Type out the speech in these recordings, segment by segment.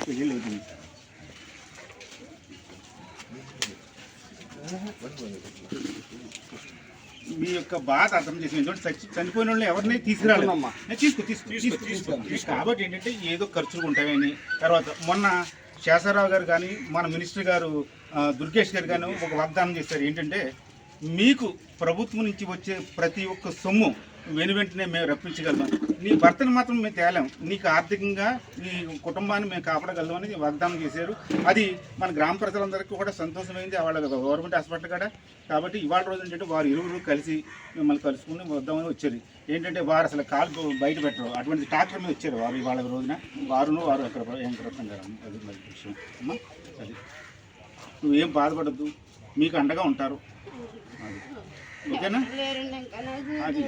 పెళ్ళిళ్ళు అవుతుంది. మీ యొక్క బాధ అర్థం చేసి ఎందుకంటే చచ్చి చనిపోయిన వాళ్ళని ఎవరిని తీసుకురాలేదు? ఏ, తీసుకో తీసుకో. కాబట్టి ఏంటంటే ఏదో ఖర్చులు ఉంటాయని తర్వాత మొన్న శేషారావు గారు కానీ మన మినిస్టర్ గారు దుర్గేష్ గారు కానీ ఒక వాగ్దానం చేశారు. ఏంటంటే మీకు ప్రభుత్వం నుంచి వచ్చే ప్రతి ఒక్క సొమ్ము వెను వెంటనే మేము రప్పించగలం నీ భర్తను మాత్రం మేము తేలేం. నీకు ఆర్థికంగా నీ కుటుంబాన్ని మేము కాపాడగలం అని వాగ్దానం చేశారు. అది మన గ్రామ ప్రజలందరికీ కూడా సంతోషమైంది. వాళ్ళ గవర్నమెంట్ హాస్పిటల్ కాడ. కాబట్టి ఇవాళ రోజు ఏంటంటే వారు ఇరువురు కలిసి మిమ్మల్ని కలుసుకుని వద్దామని వచ్చారు. ఏంటంటే వారు అసలు కాలు బయట పెట్టరు. అటువంటి ట్రాక్టర్ మీద వచ్చారు వారు ఇవాళ రోజున. వారును వారు అక్కడ వెంకటరత్నం గారు అది మరి విషయం. అమ్మా అది. నువ్వేం బాధపడద్దు. మీకు అండగా ఉంటారు. ఓకేనా? అది.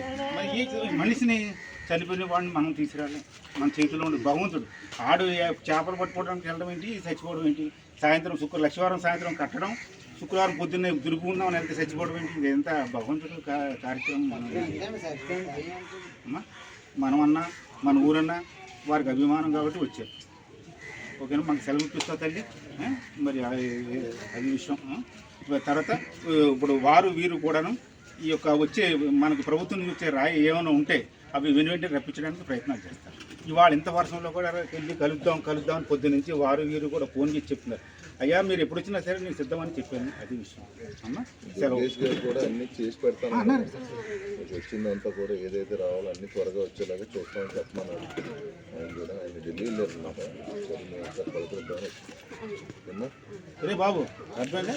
మనిషిని చనిపోయిన వాడిని మనం తీసుకురాలి. మన చేతిలో ఉండి భగవంతుడు. ఆడు చేపలు పట్టుకోవడానికి వెళ్ళడం ఏంటి? చచ్చిపోవడం ఏంటి? సాయంత్రం శుక్ర లక్షవారం సాయంత్రం కట్టడం శుక్రవారం పొద్దున్నే దురుకుందాం వెళ్తే చచ్చిపోవడం ఏంటి? ఇదంతా భగవంతుడు కార్యక్రమం మనం మనమన్నా మన ఊరన్నా వారికి అభిమానం కాబట్టి వచ్చారు ఓకేనా? మనకు సెలవు ఇప్పిస్తా తల్లి. మరి అది విషయం. తర్వాత ఇప్పుడు వారు వీరు కూడాను ఈ యొక్క వచ్చే మనకు ప్రభుత్వం నుంచి వచ్చే రాయి ఏమైనా ఉంటే అవి వెను వెంటనే రప్పించడానికి ప్రయత్నాలు చేస్తారు. ఇవాళ ఇంత వర్షంలో కూడా వెళ్ళి కలుద్దాం కలుద్దాం అని పొద్దు నుంచి వారు వీరు కూడా ఫోన్ చేసి చెప్తున్నారు అయ్యా మీరు ఎప్పుడు వచ్చినా సరే నేను సిద్ధమని చెప్పాను. అది విషయం. సెలవు. గారు కూడా అన్ని చేసి పెడతాను. వచ్చిందంతా కూడా ఏదైతే రావాలో అన్ని త్వరగా వచ్చేలాగా చూస్తామని చెప్పమన్నారు. ఆయన కూడా ఆయన ఢిల్లీ వెళ్ళారు అన్నమాట. రే బాబు అర్థమైందా?